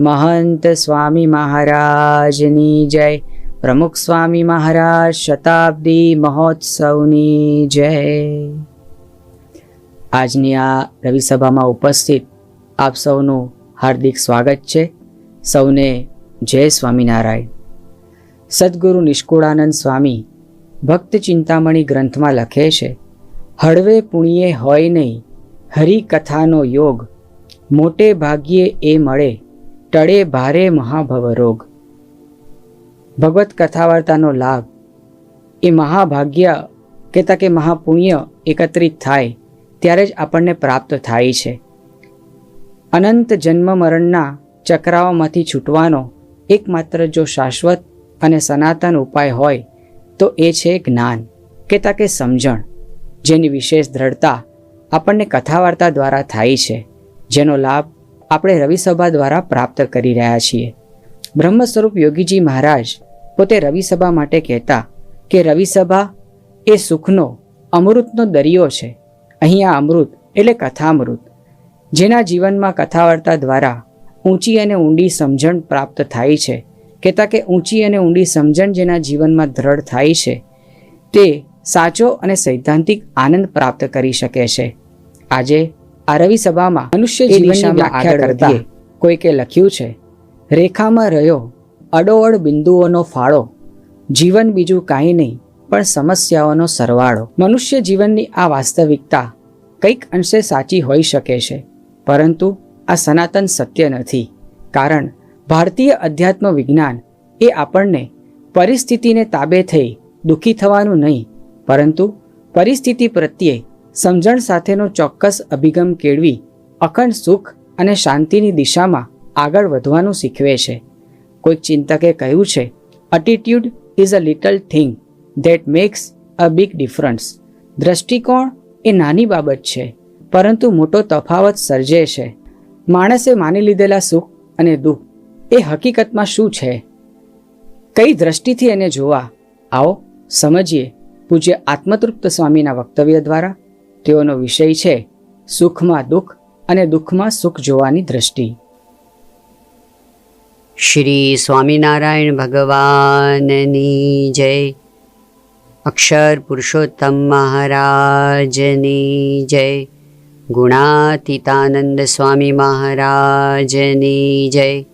મહંત સ્વામી મહારાજની જય. પ્રમુખ સ્વામી મહારાજ શતાબ્દી મહોત્સવની જય. આજની આ રવિ સભામાં ઉપસ્થિત આપ સૌનું હાર્દિક સ્વાગત છે. સૌને જય સ્વામિનારાયણ. સદગુરુ નિષ્કુળાનંદ સ્વામી ભક્ત ચિંતામણી ગ્રંથમાં લખે છે, હળવે પુણ્યે હોય નહીં, હરિકથાનો યોગ, મોટે ભાગ્યે એ મળે ટળે ભારે મહાભવ રોગ ભગવત કથા વાર્તાનો લાભ. એ મહાભાગ્ય કહેતા કે મહાપુણ્ય એકત્રિત થાય, ત્યારે જ આપણને પ્રાપ્ત થાય છે. અનંત જન્મ મરણના ચક્રાઓમાંથી છૂટવાનો એકમાત્ર જો શાશ્વત અને સનાતન ઉપાય હોય, તો એ છે જ્ઞાન કહેતા કે સમજણ, જેની વિશેષ દ્રઢતા આપણને કથા વાર્તા દ્વારા થાય છે, જેનો લાભ આપણે રવિસભા દ્વારા પ્રાપ્ત કરી રહ્યા છીએ. બ્રહ્મ સ્વરૂપ યોગીજી મહારાજ પોતે રવિસભા માટે કહેતા કે રવિસભા એ સુખનો, અમૃતનો દરિયો છે. અહીંયા અમૃત એટલે કથામૃત, જેના જીવનમાં કથાવાર્તા દ્વારા ઊંચી અને ઊંડી સમજણ પ્રાપ્ત થાય છે. કહેતા કે ઊંચી અને ઊંડી સમજણ જેના જીવનમાં દ્રઢ થાય છે, તે સાચો અને સૈદ્ધાંતિક આનંદ પ્રાપ્ત કરી શકે છે. આજે આ રવિ સભામાં મનુષ્ય જીવનની વ્યાખ્યા કરતા કોઈકે લખ્યું છે રેખામાં રહ્યો અડોઅડ બિંદુઓનો ફાળો જીવન બીજું કાંઈ નહીં પણ સમસ્યાઓનો સરવાળો. મનુષ્ય જીવનની આ વાસ્તવિકતા કંઈક અંશે સાચી હોઈ શકે છે પરંતુ આ સનાતન સત્ય નથી કારણ ભારતીય અધ્યાત્મ વિજ્ઞાન એ આપણને પરિસ્થિતિને તાબે થઈ દુઃખી થવાનું નહીં પરંતુ પરિસ્થિતિ પ્રત્યે સમજણ સાથેનો ચોક્કસ અભિગમ કેળવી અખંડ સુખ અને શાંતિની દિશામાં આગળ વધવાનું શીખવે છે. કોઈક ચિંતકે કહ્યું છે attitude is a little thing that makes a big difference દ્રષ્ટિકોણ એ નાની બાબત છે, પરંતુ મોટો તફાવત સર્જે છે. માણસે માની લીધેલા સુખ અને દુઃખ એ હકીકતમાં શું છે? કઈ દ્રષ્ટિથી એને જોવા? આવો, સમજીએ. પૂજ્ય આત્મતૃપ્ત સ્વામીના વક્તવ્ય દ્વારા તેઓનો વિષય છે સુખમાં દુઃખ અને દુઃખમાં સુખ જોવાની દ્રષ્ટિ. શ્રી સ્વામિનારાયણ ભગવાનની જય. અક્ષર પુરુષોત્તમ મહારાજની જય. ગુણાતીતાનંદ સ્વામી મહારાજની જય.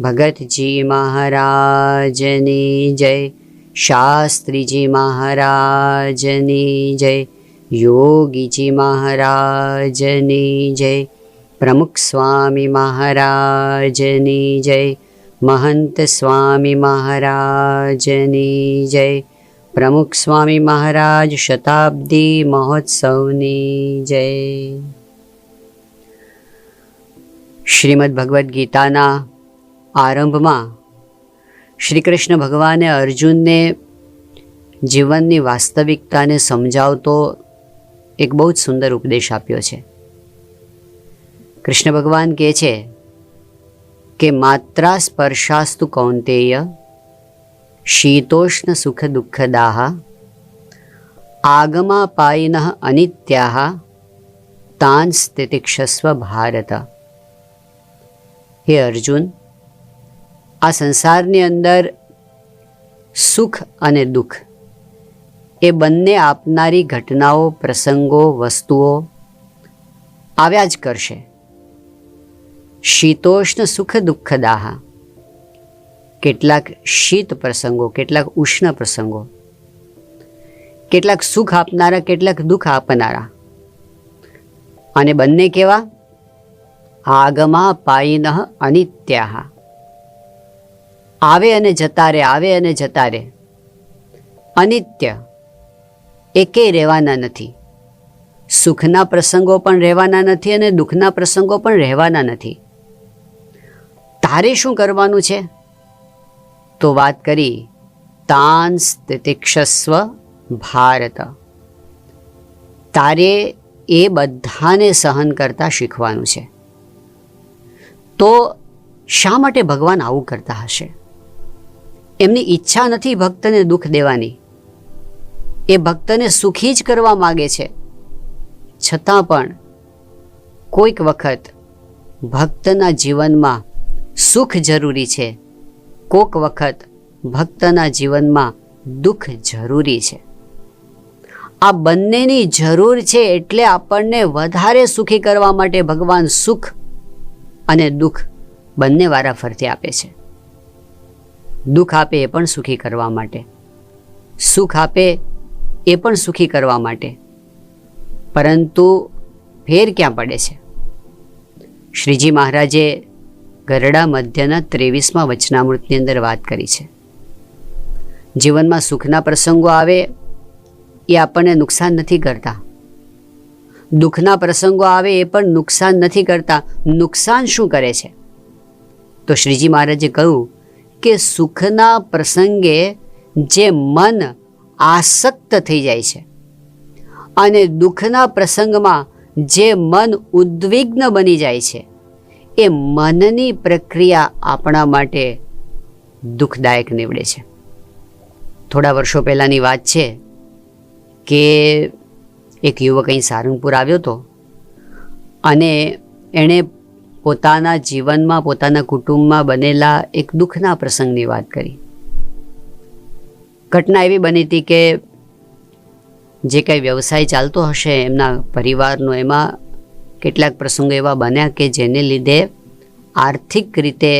ભગતજી મહારાજની જય. શાસ્ત્રીજી મહારાજની જય. યોગીજી મહારાજની જય, પ્રમુખ સ્વામી મહારાજની જય, મહંત સ્વામી મહારાજની જય, પ્રમુખ સ્વામી મહારાજ શતાબ્દી મહોત્સવની જય. શ્રીમદ ભગવદ્ ગીતાના આરંભમાં શ્રી કૃષ્ણ ભગવાને અર્જુનને જીવનની વાસ્તવિકતાને સમજાવતો એક બહુ જ સુંદર ઉપદેશ આપ્યો છે. કૃષ્ણ ભગવાન કહે છે કે માત્રા સ્પર્શાસ્તુ કૌંતેય શીતોષ્ણ સુખ દુઃખદાહ આગમા પાયિન અનિત્યા તાન સ્થિતિક્ષસ્વ ભારત. હે અર્જુન, આ સંસારની અંદર સુખ અને દુઃખ એ બંને આપનારી ઘટનાઓ, પ્રસંગો, વસ્તુઓ આવ્યા જ કરશે. શીતોષ્ણ સુખ દુઃખદાહ. કેટલાક શીત પ્રસંગો, કેટલાક ઉષ્ણ પ્રસંગો. કેટલાક સુખ આપનારા, કેટલાક દુઃખ આપનારા. અને બંને કેવા? આગમા પાયિન અનિત્યા આવે અને જતા રે, આવે અને જતા રે. અનિત્ય. એકે રહેવાના નથી. સુખના પ્રસંગો પણ રહેવાના નથી અને દુઃખના પ્રસંગો પણ રહેવાના નથી. તારે શું કરવાનું છે? તો વાત કરી, તાન તિતિક્ષસ્વ ભારત. તારે એ બધાને સહન કરતા શીખવાનું છે. તો શા માટે ભગવાન આવું કરતા હશે? એમની ઈચ્છા નથી ભક્તને દુઃખ દેવાની. એ ભક્તને સુખી જ કરવા માગે છે. છતાં પણ કોઈક વખત ભક્તના જીવનમાં સુખ જરૂરી છે. કોક વખત ભક્તના જીવનમાં દુઃખ જરૂરી છે. આ બંનેની જરૂર છે એટલે આપણને વધારે સુખી કરવા માટે ભગવાન સુખ અને દુઃખ બંને વારા ફરતી આપે છે. દુઃખ આપે એ પણ સુખી કરવા માટે. સુખ આપે એ પણ સુખી કરવા માટે. પરંતુ ફેર ક્યાં પડે છે? શ્રીજી મહારાજે ગરડા મધ્યના ત્રેવીસમાં વચનામૃતની અંદર વાત કરી છે. જીવનમાં સુખના પ્રસંગો આવે, એ આપણને નુકસાન નથી કરતા. દુઃખના પ્રસંગો આવે, એ પણ નુકસાન નથી કરતા. નુકસાન શું કરે છે? તો શ્રીજી મહારાજે કહ્યું કે સુખના પ્રસંગે જે મન આસક્ત થઈ જાય છે. અને દુઃખના પ્રસંગમાં જે મન ઉદ્વિગ્ન બની જાય છે, એ મનની પ્રક્રિયા આપણા માટે દુઃખદાયક નીવડે છે. થોડા વર્ષો પહેલાંની વાત છે કે એક યુવક અહીં સારંગપુર આવ્યો હતો અને એણે પોતાના જીવનમાં, પોતાના કુટુંબમાં બનેલા એક દુઃખના પ્રસંગની વાત કરી. ઘટના એવી બની હતી કે જે કંઈ વ્યવસાય ચાલતો હશે, એમના પરિવારનો એમાં કેટલાક પ્રસંગો એવા બન્યા કે જેને લીધે આર્થિક રીતે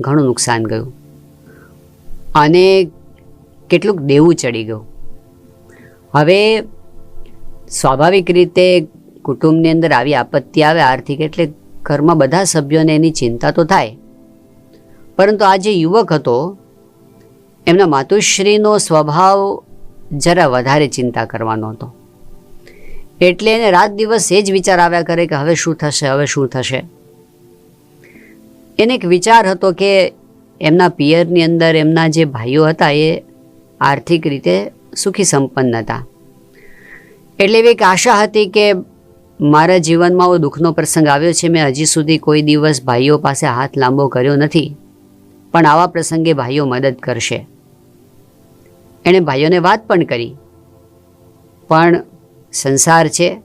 ઘણું નુકસાન ગયું અને કેટલુંક દેવું ચડી ગયું. હવે સ્વાભાવિક રીતે કુટુંબની અંદર આવી આપત્તિ આવે, આર્થિક એટલે ઘરમાં બધા સભ્યોને એની ચિંતા તો થાય. પરંતુ આ જે યુવક હતો એમના માતુશ્રીનો સ્વભાવ જરા વધારે ચિંતા કરવાનો હતો. એટલે એને રાત દિવસ એ જ વિચાર આવ્યા કરે કે હવે શું થશે, હવે શું થશે. એને એક વિચાર હતો કે એમના પિયરની અંદર એમના જે ભાઈઓ હતા એ આર્થિક રીતે સુખી સંપન્ન હતા. એટલે એવી એક આશા હતી કે મારા જીવનમાં એવો દુઃખનો પ્રસંગ આવ્યો છે, મેં હજી સુધી કોઈ દિવસ ભાઈઓ પાસે હાથ લાંબો કર્યો નથી, પણ આવા પ્રસંગે ભાઈઓ મદદ કરશે. એણે ભાઈઓને વાત પણ કરી. પણ સંસાર છે.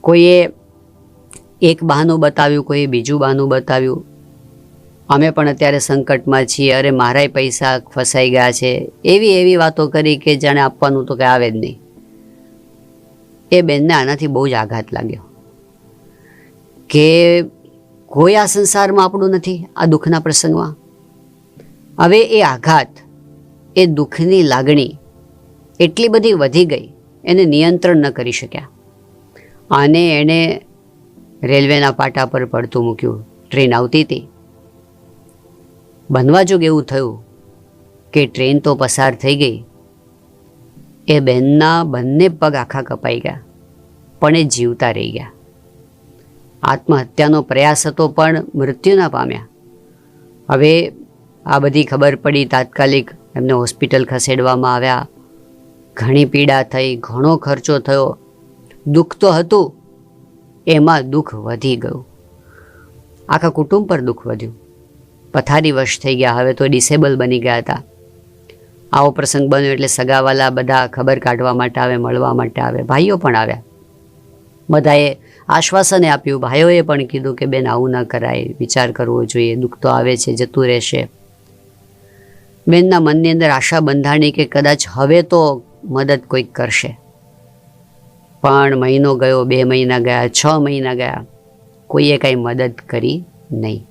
કોઈએ એક બહાનું બતાવ્યું, કોઈએ બીજું બહાનું બતાવ્યું. અમે પણ અત્યારે સંકટમાં છીએ. અરે, મારાય પૈસા ફસાઈ ગયા છે. એવી એવી વાતો કરી કે જાણે આપવાનું તો કંઈ આવે જ નહીં. એ બેનને આનાથી બહુ જ આઘાત લાગ્યો. કે કોઈ આ સંસારમાં આપણું નથી, આ દુઃખના પ્રસંગમાં. હવે એ આઘાત એ દુઃખની લાગણી એટલી બધી વધી ગઈ, એને નિયંત્રણ ન કરી શક્યા. અને એણે રેલવેના પાટા પર પડતું મૂક્યું. ટ્રેન આવતી હતી. બનવા જોગ એવું થયું કે ટ્રેન તો પસાર થઈ ગઈ. એ બહેનના બંને પગ આખા કપાઈ ગયા, પણ એ જીવતા રહી ગયા. આત્મહત્યાનો પ્રયાસ હતો, પણ મૃત્યુ ના પામ્યા. હવે આ બધી ખબર પડી તાત્કાલિક એમને હોસ્પિટલ ખસેડવામાં આવ્યા. ઘણી પીડા થઈ, ઘણો ખર્ચો થયો. દુઃખ તો હતું. એમાં દુઃખ વધી ગયું. આખા કુટુંબ પર દુઃખ વધ્યું. પથારી વશ થઈ ગયા. હવે તો ડિસેબલ બની ગયા હતા. આવો પ્રસંગ બન્યો એટલે સગાવાલા બધા ખબર કાઢવા માટે આવે, મળવા માટે આવે. ભાઈઓ પણ આવ્યા. બધાએ આશ્વાસને આપ્યું. ભાઈઓએ પણ કીધું કે, બેન, આવું ન કરાય. વિચાર કરવો જોઈએ. દુઃખ તો આવે છે, જતું રહેશે. બેનના મનની અંદર આશા બંધાણી કે કદાચ હવે તો મદદ કોઈક કરશે. પણ મહિનો ગયો, બે મહિના ગયા, છ મહિના ગયા, કોઈએ કાંઈ મદદ કરી નહીં.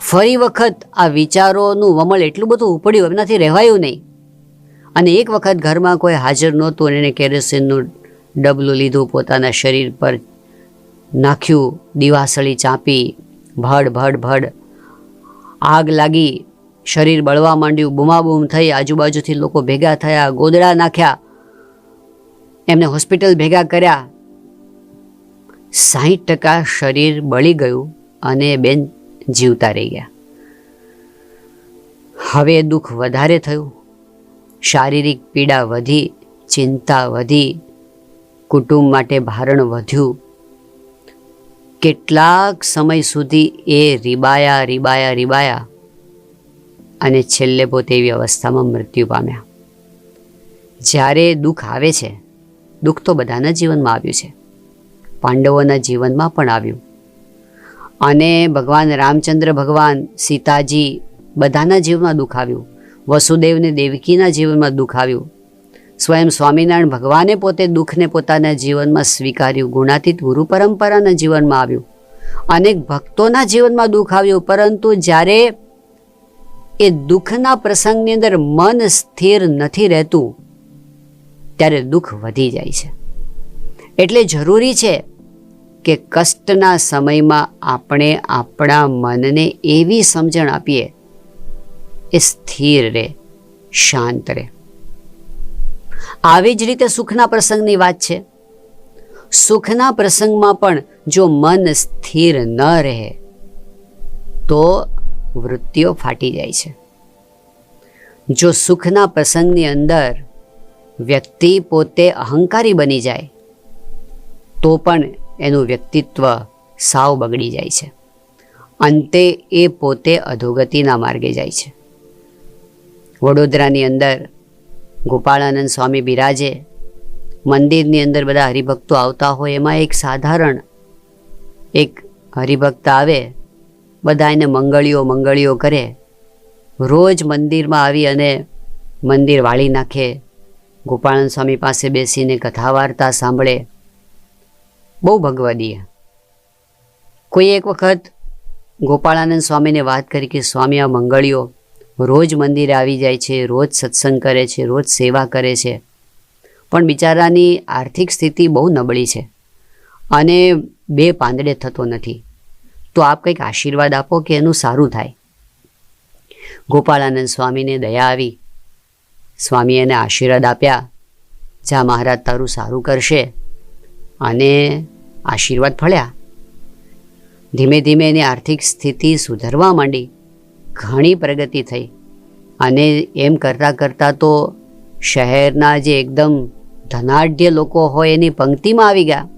ફરી વખત આ વિચારોનું વમળ એટલું બધું ઉપડ્યું, એમનાથી રહેવાયું નહીં. અને એક વખત ઘરમાં કોઈ હાજર નહોતું અને એણે કેરોસીનનું ડબલું લીધું, પોતાના શરીર પર નાખ્યું, દિવાસળી ચાંપી, ભડ ભડ ભડ, આગ લાગી શરીર બળવા માંડ્યું, બૂમાબૂમ થઈ આજુબાજુથી લોકો ભેગા થયા, ગોદડા નાખ્યા. એમને હોસ્પિટલ ભેગા કર્યા. સાહીઠ ટકા શરીર બળી ગયું અને બેન જીવતા રહી ગયા. હવે દુઃખ વધારે થયું. શારીરિક પીડા વધી, ચિંતા વધી, કુટુંબ માટે ભારણ વધ્યું. કેટલાક સમય સુધી એ રીબાયા રીબાયા રીબાયા. અને છેલ્લે પોતે એવી અવસ્થામાં મૃત્યુ પામ્યા. જ્યારે દુઃખ આવે છે, દુઃખ તો બધાના જીવનમાં આવ્યું છે. પાંડવોના જીવનમાં પણ આવ્યું. અને ભગવાન રામચંદ્ર, ભગવાન સીતાજી બધાના જીવનમાં દુઃખ આવ્યું. વસુદેવને દેવકીના જીવનમાં દુઃખ આવ્યું. સ્વયં સ્વામિનારાયણ ભગવાને પોતે દુઃખને પોતાના જીવનમાં સ્વીકાર્યું. ગુણાતીત ગુરુ પરંપરાના જીવનમાં આવ્યું. અનેક ભક્તોના જીવનમાં દુઃખ આવ્યું. પરંતુ જ્યારે એ દુઃખના પ્રસંગની અંદર મન સ્થિર નથી રહેતું, ત્યારે દુઃખ વધી જાય છે. એટલે જરૂરી છે કે કષ્ટના સમયમાં આપણે આપણા મનને એવી સમજણ આપીએ, એ સ્થિર રહે, શાંત રહે. આવી જ રીતે સુખના પ્રસંગની વાત છે. સુખના પ્રસંગમાં પણ જો મન સ્થિર ન રહે, તો વૃત્તિઓ ફાટી જાય છે. જો સુખના પ્રસંગની અંદર વ્યક્તિ પોતે અહંકારી બની જાય, તો પણ એનું વ્યક્તિત્વ સાવ બગડી જાય છે. અંતે એ પોતે અધોગતિના માર્ગે જાય છે. વડોદરાની અંદર ગોપાળાનંદ સ્વામી બિરાજે, મંદિરની અંદર બધા હરિભક્તો આવતા હોય, એમાં એક સાધારણ એક હરિભક્ત આવે બધા એને મંગળીઓ મંગળીઓ કરે. રોજ મંદિરમાં આવી અને મંદિર વાળી નાખે. ગોપાળન સ્વામી પાસે બેસીને કથા વાર્તા સાંભળે. બહુ ભગવદીય. કોઈ એક વખત ગોપાળાનંદ સ્વામીને વાત કરી કે, સ્વામી, આ મંગળીઓ રોજ મંદિરે આવી જાય છે, રોજ સત્સંગ કરે છે, રોજ સેવા કરે છે. પણ બિચારાની આર્થિક સ્થિતિ બહુ નબળી છે અને બે પાંદડે થતો નથી. તો આપ કંઈક આશીર્વાદ આપો કે એનું સારું થાય. ગોપાળાનંદ સ્વામીને દયા આવી. સ્વામી એને આશીર્વાદ આપ્યા. જા મહારાજ, તારું સારું કરશે. અને આશીર્વાદ ફળ્યા. ધીમે ધીમે એની આર્થિક સ્થિતિ સુધરવા માંડી. ઘણી પ્રગતિ થઈ. અને એમ કરતાં કરતાં તો શહેરના જે એકદમ ધનાઢ્ય લોકો હોય એની પંક્તિમાં આવી ગયા.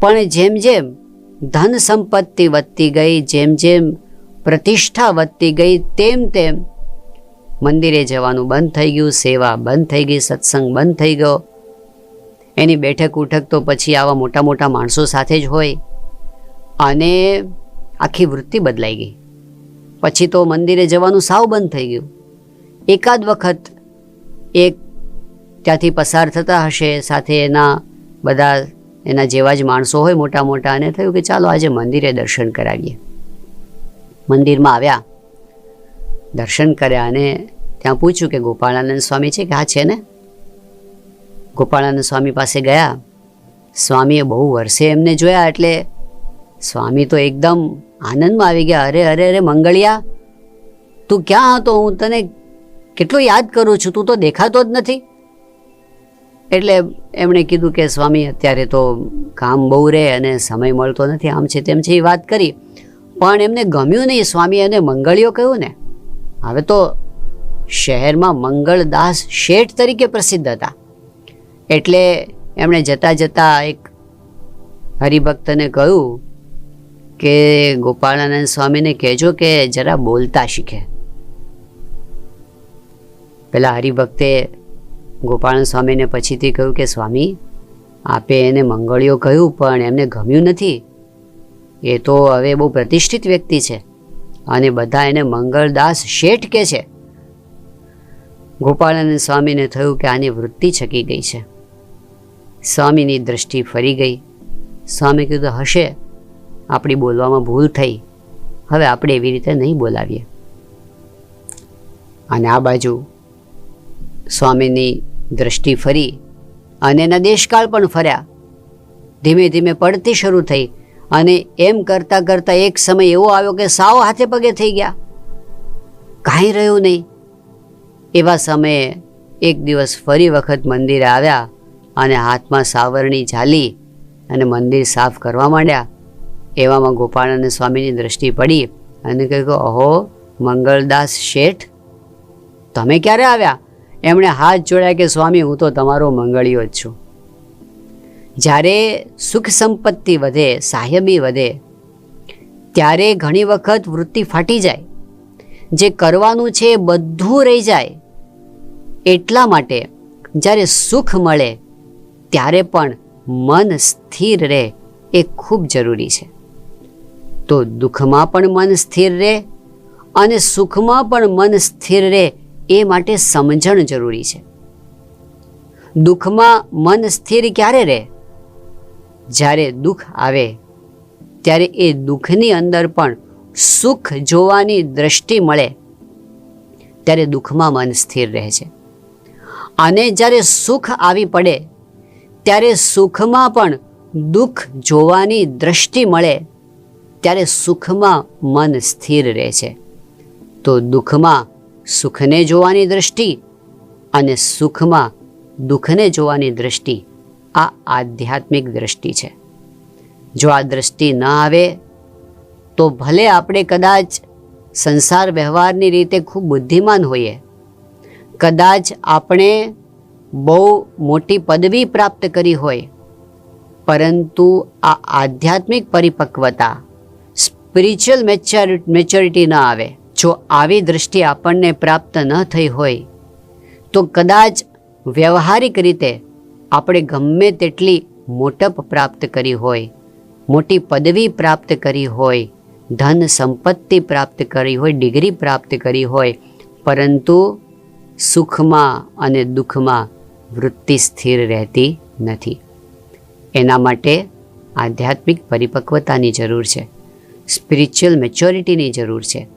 પણ જેમ જેમ ધન સંપત્તિ વધતી ગઈ, જેમ જેમ પ્રતિષ્ઠા વધતી ગઈ, તેમ તેમ મંદિરે જવાનું બંધ થઈ ગયું, સેવા બંધ થઈ ગઈ, સત્સંગ બંધ થઈ ગયો. એની બેઠક ઉઠક તો પછી આવા મોટા મોટા માણસો સાથે જ હોય. અને આખી વૃત્તિ બદલાઈ ગઈ. પછી તો મંદિરે જવાનું સાવ બંધ થઈ ગયું. એકાદ વખત એક ત્યાંથી પસાર થતા હશે, સાથે એના બધા એના જેવા જ માણસો હોય મોટા મોટા અને થયું કે ચાલો આજે મંદિરે દર્શન કરાવીએ. મંદિરમાં આવ્યા, દર્શન કર્યા અને ત્યાં પૂછ્યું કે ગોપાળાનંદ સ્વામી છે કે હા છે ને? ગોપાળાનંદ સ્વામી પાસે ગયા. સ્વામીએ બહુ વર્ષે એમને જોયા એટલે સ્વામી તો એકદમ આનંદમાં આવી ગયા. અરે અરે અરે, મંગળિયા, તું ક્યાં હતો? હું તને કેટલો યાદ કરું છું. તું તો દેખાતો જ નથી. એટલે એમણે કીધું કે, સ્વામી, અત્યારે તો કામ બહુ રહે અને સમય મળતો નથી, આમ છે તેમ છે એ વાત કરી. પણ એમને ગમ્યું નહીં. સ્વામી એને મંગળીઓ કહ્યું ને. હવે તો શહેરમાં મંગળદાસ શેઠ તરીકે પ્રસિદ્ધ હતા. એટલે એમણે જતાં જતાં એક હરિભક્તને કહ્યું કે, ગોપાળાનંદ સ્વામીને કહેજો કે, જરા બોલતા શીખે. પેલા હરિભક્તે ગોપાળાનંદ સ્વામીને પછીથી કહ્યું કે, સ્વામી, આપે એને મંગળીઓ કહ્યું, પણ એમને ગમ્યું નથી. એ તો હવે બહુ પ્રતિષ્ઠિત વ્યક્તિ છે અને બધા એને મંગળદાસ શેઠ કે છે. ગોપાળાનંદ સ્વામીને થયું કે આની વૃત્તિ છકી ગઈ છે. સ્વામીની દ્રષ્ટિ ફરી ગઈ. સ્વામી કીધું, હશે, આપણી બોલવામાં ભૂલ થઈ. હવે આપણે એવી રીતે નહીં બોલાવીએ. અને આ બાજુ સ્વામીની દ્રષ્ટિ ફરી અને એના દેશકાળ પણ ફર્યા. ધીમે ધીમે પડતી શરૂ થઈ અને એમ કરતાં કરતાં એક સમય એવો આવ્યો કે સાવ હાથે પગે થઈ ગયા. કાંઈ રહ્યું નહીં. એવા સમયે એક દિવસ ફરી વખત મંદિરે આવ્યા અને હાથમાં સાવરણી ઝાલી અને મંદિર સાફ કરવા માંડ્યા. એવામાં ગોપાળાનંદ સ્વામીની દ્રષ્ટિ પડી અને કહ્યું કે અહો મંગળદાસ શેઠ, તમે ક્યારે આવ્યા? એમણે હાથ જોડ્યા કે, સ્વામી, હું તો તમારો મંગળીયો જ છું. જ્યારે સુખ સંપત્તિ વધે સાહેબી વધે, ત્યારે ઘણી વખત વૃત્તિ ફાટી જાય. જે કરવાનું છે એ બધું રહી જાય. એટલા માટે જ્યારે સુખ મળે, ત્યારે પણ મન સ્થિર રહે એ ખૂબ જરૂરી છે. તો દુઃખમાં પણ મન સ્થિર રહે અને સુખમાં પણ મન સ્થિર રહે એ માટે સમજણ જરૂરી છે. દુઃખમાં મન સ્થિર ક્યારે રહે? જ્યારે દુઃખ આવે, ત્યારે એ દુઃખની અંદર પણ સુખ જોવાની દ્રષ્ટિ મળે. ત્યારે દુઃખમાં મન સ્થિર રહે છે. અને જ્યારે સુખ આવી પડે, ત્યારે સુખમાં પણ દુઃખ જોવાની દ્રષ્ટિ મળે. ત્યારે સુખમાં મન સ્થિર રહે છે. તો દુઃખમાં સુખને જોવાની દ્રષ્ટિ અને સુખમાં દુઃખને જોવાની દ્રષ્ટિ આ આધ્યાત્મિક દ્રષ્ટિ છે. જો આ દ્રષ્ટિ ન આવે, તો ભલે આપણે કદાચ સંસાર વ્યવહારની રીતે ખૂબ બુદ્ધિમાન હોઈએ, કદાચ આપણે બહુ મોટી પદવી પ્રાપ્ત કરી હોય, પરંતુ આ આધ્યાત્મિક પરિપક્વતા સ્પિરિચ્યુઅલ મેચ્યોરિટી ન આવે. જો આવી દૃષ્ટિ આપણને પ્રાપ્ત ન થઈ હોય, તો કદાચ વ્યવહારિક રીતે આપણે ગમે તેટલી મોટપ પ્રાપ્ત કરી હોય, મોટી પદવી પ્રાપ્ત કરી હોય, ધન સંપત્તિ પ્રાપ્ત કરી હોય, ડિગ્રી પ્રાપ્ત કરી હોય, પરંતુ સુખમાં અને દુઃખમાં વૃત્તિ સ્થિર રહેતી નથી. એના માટે આધ્યાત્મિક પરિપક્વતાની જરૂર છે, સ્પિરિચ્યુઅલ મેચ્યોરિટીની જરૂર છે.